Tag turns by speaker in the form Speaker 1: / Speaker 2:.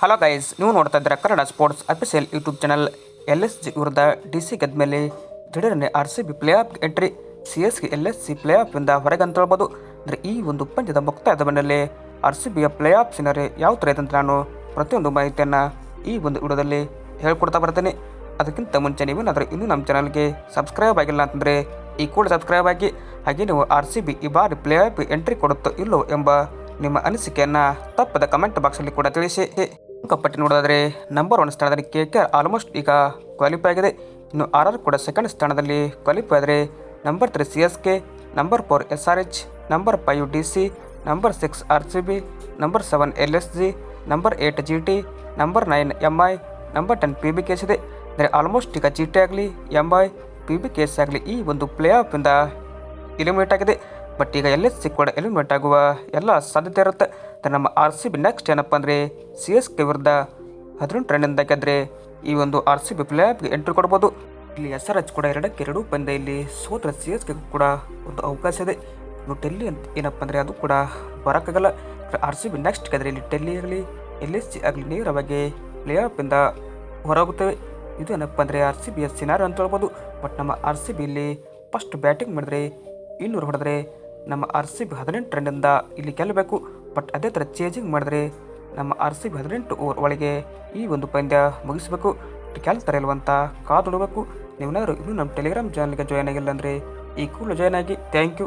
Speaker 1: Hello guys ನೀವು ನೋಡ್ತಾ ಇದ್ದೀರಾ Kannada sports official YouTube channel L S G ವಿರುದ್ಧ ಡಿ ಸಿ ಗೆದ್ಮೇಲೆ ದಿಢೀರನೆ R C B play off entry C S L S C play ಆಫಿಂದ ಹೊರಗೆ ಅಂತ ಹೇಳ್ಬೋದು. ಅಂದರೆ ಈ ಒಂದು ಪಂದ್ಯದ ಮುಕ್ತಾಯದ ಬೆನ್ನಲ್ಲೇ ಆರ್ ಸಿ ಬಿಯ ಪ್ಲೇ ಆಫ್ ಸಿನರಿ ಯಾವ ಥರ ಇದೆ ಅಂತ ನಾನು ಪ್ರತಿಯೊಂದು ಮಾಹಿತಿಯನ್ನು ಈ ಒಂದು ವಿಡಿಯೋದಲ್ಲಿ ಹೇಳ್ಕೊಡ್ತಾ ಬರ್ತೀನಿ. ಅದಕ್ಕಿಂತ ಮುಂಚೆ ನೀವೇನಾದರೂ ಇನ್ನೂ ನಮ್ಮ ಚಾನಲ್ಗೆ ಸಬ್ಸ್ಕ್ರೈಬ್ ಆಗಿಲ್ಲ ಅಂತಂದರೆ ಈ ಕೂಡ ಸಬ್ಸ್ಕ್ರೈಬ್ ಆಗಿ, ಹಾಗೆ ನೀವು ಆರ್ ಸಿ ಬಿ ಈ ಬಾರಿ ಪ್ಲೇ ಆಫ್ ಎಂಟ್ರಿ ಕೊಡುತ್ತೋ ಇಲ್ಲೋ ಎಂಬ ನಿಮ್ಮ ಅನಿಸಿಕೆಯನ್ನು ತಪ್ಪದ ಕಮೆಂಟ್ ಬಾಕ್ಸಲ್ಲಿ ಕೂಡ ತಿಳಿಸಿ. ಅಂಕಪಟ್ಟಿ ನೋಡೋದಾದರೆ ನಂಬರ್ ಒನ್ ಸ್ಥಾನದಲ್ಲಿ ಕೆ ಕೆ ಆಲ್ಮೋಸ್ಟ್ ಈಗ ಕ್ವಾಲಿಫೈ ಆಗಿದೆ. ಇನ್ನು ಆರ್ ಆರ್ ಕೂಡ ಸೆಕೆಂಡ್ ಸ್ಥಾನದಲ್ಲಿ ಕ್ವಾಲಿಫೈ ಆದರೆ number three C S K number four S R H number five D C number six R C B number seven L S G number eight G T number nine M I number ten P B case ಇದೆ. ಅಂದರೆ almost ಈಗ G T ಆಗಲಿ M I P B case ಆಗಲಿ ಈ ಒಂದು play ಆಫಿಂದ eliminate ಆಗಿದೆ. But ಈಗ ಎಲ್ಲಿ ಎಸ್ ಸಿ ಕೂಡ ಎಲಿಮಿನೇಟ್ ಆಗುವ ಎಲ್ಲ ಸಾಧ್ಯತೆ ಇರುತ್ತೆ. ನಮ್ಮ ಆರ್ ಸಿ ಬಿ ನೆಕ್ಸ್ಟ್ ಏನಪ್ಪ ಅಂದರೆ ಸಿ ಎಸ್ ಕೆ ವಿರುದ್ಧ ಹದಿನೆಂಟು ರನ್ನಿಂದ ಗೆದ್ದರೆ ಈ ಒಂದು ಆರ್ ಸಿ ಬಿ ಪ್ಲೇಆಫ್ಗೆ ಎಂಟ್ರಿ ಕೊಡ್ಬೋದು. ಇಲ್ಲಿ ಎಸ್ ಆರ್ ಎಚ್ ಕೂಡ ಎರಡಕ್ಕೆ ಎರಡು ಪಂದ್ಯ ಇಲ್ಲಿ ಸೋತ್ರ ಸಿ ಎಸ್ ಕೆ ಕೂಡ ಒಂದು ಅವಕಾಶ ಇದೆ. ಇನ್ನು ಟೆಲ್ಲಿ ಅಂತ ಏನಪ್ಪ ಅಂದರೆ ಅದು ಕೂಡ ಬರೋಕ್ಕಾಗಲ್ಲ. ಆರ್ ಸಿ ಬಿ ನೆಕ್ಸ್ಟ್ ಗೆದ್ರೆ ಇಲ್ಲಿ ಟೆಲ್ಲಿ ಆಗಲಿ, ಎಲ್ ಎಸ್ ಸಿ ಆಗಲಿ ನೇರವಾಗಿ ಪ್ಲೇ ಆಫಿಂದ ಹೊರಗೋಗುತ್ತವೆ ಇದು ಏನಪ್ಪ ಅಂದರೆ R C B S scenario ಅಂತ ಹೇಳ್ಬೋದು. ಬಟ್ ನಮ್ಮ ಆರ್ ಸಿ ಬಿ ಇಲ್ಲಿ ಫಸ್ಟ್ ಬ್ಯಾಟಿಂಗ್ ಮಾಡಿದ್ರೆ ಇನ್ನೂರು ಹೊಡೆದ್ರೆ ನಮ್ಮ ಆರ್ ಸಿ ಬಿ ಹದಿನೆಂಟು ರನ್ನಿಂದ ಇಲ್ಲಿ ಗೆಲ್ಲಬೇಕು. ಬಟ್ ಅದೇ ಥರ ಚೇಂಜಿಂಗ್ ಮಾಡಿದ್ರೆ ನಮ್ಮ ಆರ್ ಸಿ ಬಿ ಹದಿನೆಂಟು ಓವರ್ ಒಳಗೆ ಈ ಒಂದು ಪಂದ್ಯ ಮುಗಿಸಬೇಕು. ತರ ಇಲ್ವಂತ ಕಾದು ನೋಡಬೇಕು. ನೀವೇನಾದರೂ ಇನ್ನೂ ನಮ್ಮ ಟೆಲಿಗ್ರಾಮ್ ಚಾನಲ್ಗೆ ಜಾಯ್ನ್ ಆಗಿಲ್ಲ ಅಂದರೆ ಈ ಕೂಡ ಜಾಯ್ನ್ ಆಗಿ. Thank you